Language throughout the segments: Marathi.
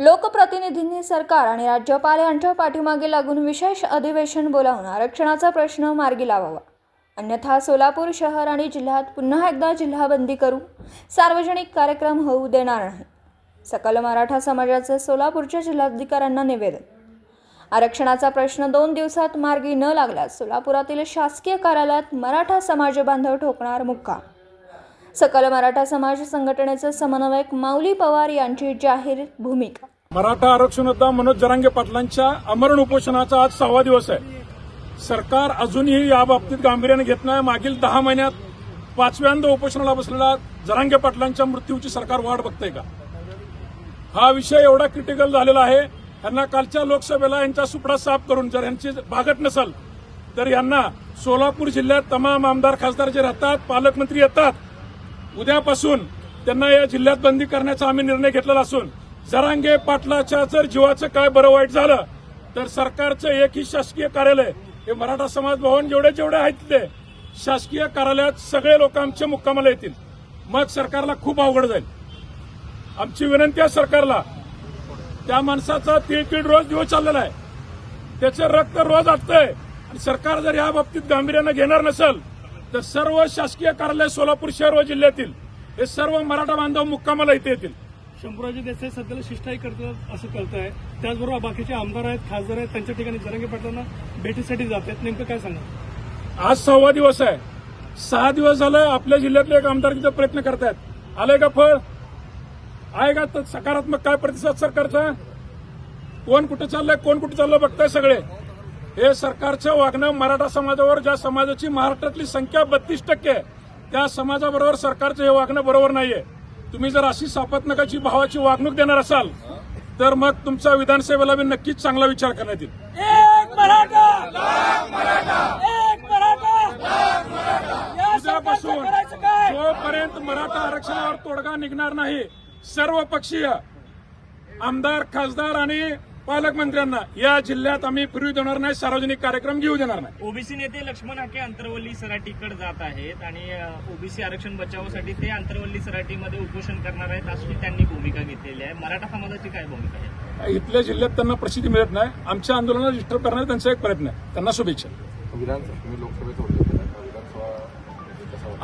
लोकप्रतिनिधींनी सरकार आणि राज्यपाल यांच्या पाठीमागे लागून विशेष अधिवेशन बोलावून आरक्षणाचा प्रश्न मार्गी लावावा. अन्यथा सोलापूर शहर आणि जिल्ह्यात पुन्हा एकदा जिल्हाबंदी करू सार्वजनिक कार्यक्रम होऊ देणार नाही. सकल मराठा समाजाचे सोलापूरच्या जिल्हाधिकाऱ्यांना निवेदन. आरक्षणाचा प्रश्न दोन दिवसात मार्गी न लागल्यास सोलापुरातील शासकीय कार्यालयात मराठा समाज बांधव ठोकणार मुक्का सकल मराठा समाज संघटनेचे समन्वयक माऊली पवार यांची जाहीर भूमिका. मराठा आरक्षण होता मनोज जरांगे पाटलांच्या अमरण उपोषणाचा आज सहावा दिवस आहे. सरकार अजूनही या बाबतीत गांभीर्याने घेत नाही. मागील दहा महिन्यात पाचव्यांदा उपोषणाला बसलेला जरांगे पाटलांच्या मृत्यूची सरकार वाट बघतंय का? हा विषय एवढा क्रिटिकल झालेला आहे. यांना कालच्या लोकसभेला यांचा सुपडा साफ करून जर यांची भागत नसेल तर यांना सोलापूर जिल्ह्यात तमाम आमदार खासदार जे राहतात पालकमंत्री येतात. उद्यापासून त्यांना या जिल्ह्यात बंदी करण्याचा आम्ही निर्णय घेतलेला असून जरांगे पाटलाच्या जर जीवाचं काय बरं वाईट झालं तर सरकारचं एकही शासकीय कार्यालय हे मराठा समाज भवन जेवढे जेवढे आहेत ते शासकीय कार्यालयात सगळे लोक आमच्या मुक्कामाला येतील. मग सरकारला खूप अवघड जाईल. आमची विनंती आहे सरकारला त्या माणसाचा तिळतिळ रोज दिवस चाललेला आहे. त्याचं रक्त रोज आटतंय. आणि सरकार जर या बाबतीत गांभीर्यानं घेणार नसेल तर सर्व शासकीय कार्यालय सोलापूर शहर व जिल्ह्यातील हे सर्व मराठा बांधव मुक्कामाला इथे येतील. शंभूराजे देसाई सध्याला शिष्टाई करतात असं कळत आहे त्याचबरोबर बाकीचे आमदार आहेत खासदार आहेत त्यांच्या ठिकाणी जरंगे पाटलांना भेटीसाठी जात आहेत नेमकं काय सांगा आज सहावा दिवस आहे. सहा दिवस झालं आपल्या जिल्ह्यातले एक आमदार तिथे प्रयत्न करतायत. आलंय का फळ? आहे का तर सकारात्मक काय प्रतिसाद सरकारचा? कोण कुठे चाललंय कोण कुठे चाललंय बघताय सगळे. हे सरकारचं वागणं मराठा समाजावर ज्या समाजाची महाराष्ट्रातली संख्या बत्तीस टक्के आहे त्या समाजाबरोबर सरकारचं हे वागणं बरोबर नाहीये. तुम्ही जर अशी सापत्नकाची भावाची वागणूक देणार असाल तर मग तुमचा विधानसभेला बी नक्कीच चांगला विचार करण्यात येईल. एक मराठा! एक मराठा! या सरकारचं उद्यापासून जोपर्यंत मराठा आरक्षणावर तोडगा निघणार नाही सर्व पक्षीय आमदार खासदार आणि पालकमंत्र्यांना या जिल्ह्यात आम्ही फिरवी देणार नाही सार्वजनिक कार्यक्रम घेऊ देणार नाही. ओबीसी नेते लक्ष्मण हाके अंतरवल्ली सराटीकडे जात आहेत आणि ओबीसी आरक्षण बचावासाठी ते अंतरवल्ली सराटीमध्ये उपोषण करणार आहेत अशी त्यांनी भूमिका घेतलेली आहे. मराठा समाजाची काय भूमिका आहे? इथल्या जिल्ह्यात त्यांना प्रसिद्धी मिळत नाही. आमच्या आंदोलनाला डिस्टर्ब करण्याचा त्यांचा एक प्रयत्न आहे. त्यांना शुभेच्छा. होता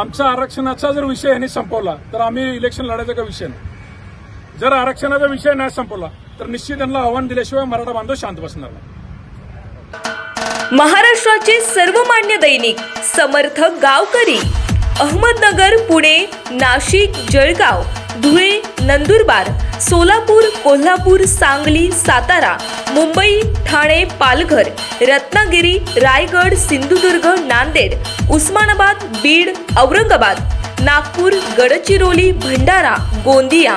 आमचा आरक्षणाचा जर विषय यांनी संपवला तर आम्ही इलेक्शन लढायचा काही विषय नाही. जर आरक्षणाचा विषय नाही संपवला तर निश्चित त्यांना आव्हान दिल्याशिवाय मराठा बांधव शांत बसणार नाही. महाराष्ट्राचे सर्वमान्य दैनिक समर्थ गावकरी अहमदनगर पुणे नाशिक जळगाव धुळे नंदुरबार सोलापूर कोल्हापूर सांगली सातारा मुंबई ठाणे पालघर रत्नागिरी रायगड सिंधुदुर्ग नांदेड उस्मानाबाद बीड औरंगाबाद नागपूर गडचिरोली भंडारा गोंदिया